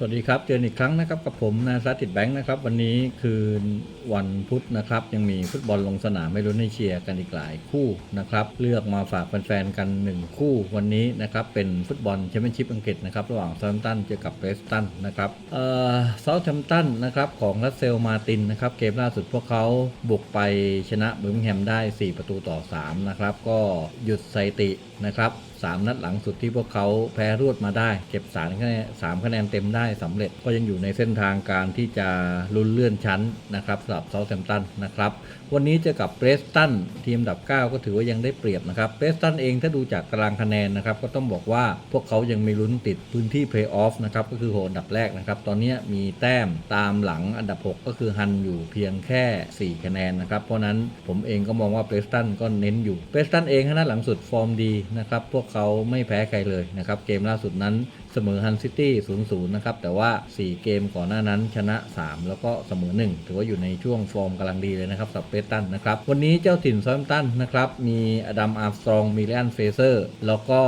สวัสดีครับ เจออีกครั้งนะครับกับผมนาซาติดแบงค์นะครับ วันนี้คือวันพุธนะครับ ยังมีฟุตบอลลงสนามไม่รู้ให้เชียร์กันอีกหลายคู่นะครับ เลือกมาฝากแฟนๆกัน 1 คู่วันนี้นะครับ เป็นฟุตบอลแชมเปี้ยนชิพอังกฤษนะครับ ระหว่างเซาท์แฮมป์ตันเจอกับเบสตันนะครับเอ่อเซาท์แฮมตันนะครับของรัสเซลมาตินนะครับ เกมล่าสุดพวกเขาบุกไปชนะเบอร์มิงแฮมได้ 4 ประตูต่อ 3 นะครับ ก็หยุดสถิตินะครับสามนัดหลังสุดที่พวกเขาแพ้รวดมาได้ เก็บสามคะแนนสามคะแนนเต็มได้สำเร็จ ก็ยังอยู่ในเส้นทางการที่จะลุ้นเลื่อนชั้นนะครับสำหรับเซาท์แฮมตันนะครับวันนี้เจอกับเบรสตันทีมอันดับ 9 ก็ถือว่ายังได้เปรียบนะครับเบรสตันเองถ้าดูจากตารางคะแนนนะครับก็ต้องบอกว่าพวกเขายังมีลุ้นติดพื้นที่เพลย์ออฟนะครับก็คือโหอันดับแรกนะครับตอนนี้มีแต้มตามหลังอันดับ 6 ก็คือฮันอยู่เพียงแค่ 4 คะแนนนะครับเพราะนั้นผมเองก็มองว่าเบรสตันก็เน้นอยู่เบรสตันเองนะหลังสุดฟอร์มดีนะครับพวกเขาไม่แพ้ใครเลยนะครับเกมล่าสุดนั้นเสมอฮันซิตี้0-0นย์นะครับแต่ว่า 4 เกมก่อนหน้านั้นชนะ 3 แล้วก็เสมอ 1 ถือว่าอยู่ในช่วงฟอร์มกำลังดีเลยนะครับสับเบรสตันนะครับวันนี้เจ้าถิ่นซอมตันนะครับมีอดัมอาร์มสตรองมีเลอันเฟเซอร์แล้วก็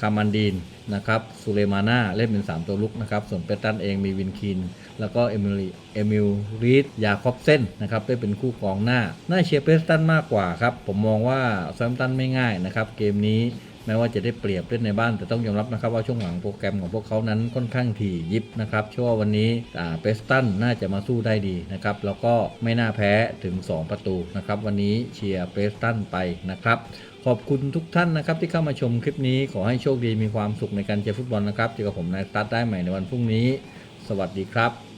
คามันดีนนะครับซูเลมาน่าเล่นเป็น 3 ตัวลุกนะครับ ส่วนเปตันเองมีวินคิน แล้วก็เอมิลเอมิลรีดยาคอบเซนนะครับได้เป็นคู่กองหน้า น่าเชียร์เปตันมากกว่าครับ ผมมองว่าแซมตันไม่ง่ายนะครับ เกมนี้ แม้ว่าจะได้เปรียบเล่นในบ้านแต่ต้องยอมรับนะครับว่าช่วงหลังโปรแกรมของพวกเขานั้นค่อนข้างถี่ยิบนะครับเชื่อว่าวันนี้เปสตันน่าจะมาสู้ได้ดีนะครับแล้วก็ไม่น่าแพ้ถึง 2 ประตูนะครับวันนี้เชียร์เปสตันไปนะครับขอบคุณทุกท่านนะครับที่เข้ามาชมคลิปนี้ขอให้โชคดีมีความสุขในการเชียร์ฟุตบอลนะครับเจอกับผมนายสตาร์ทได้ใหม่ในวันพรุ่งนี้ สวัสดีครับ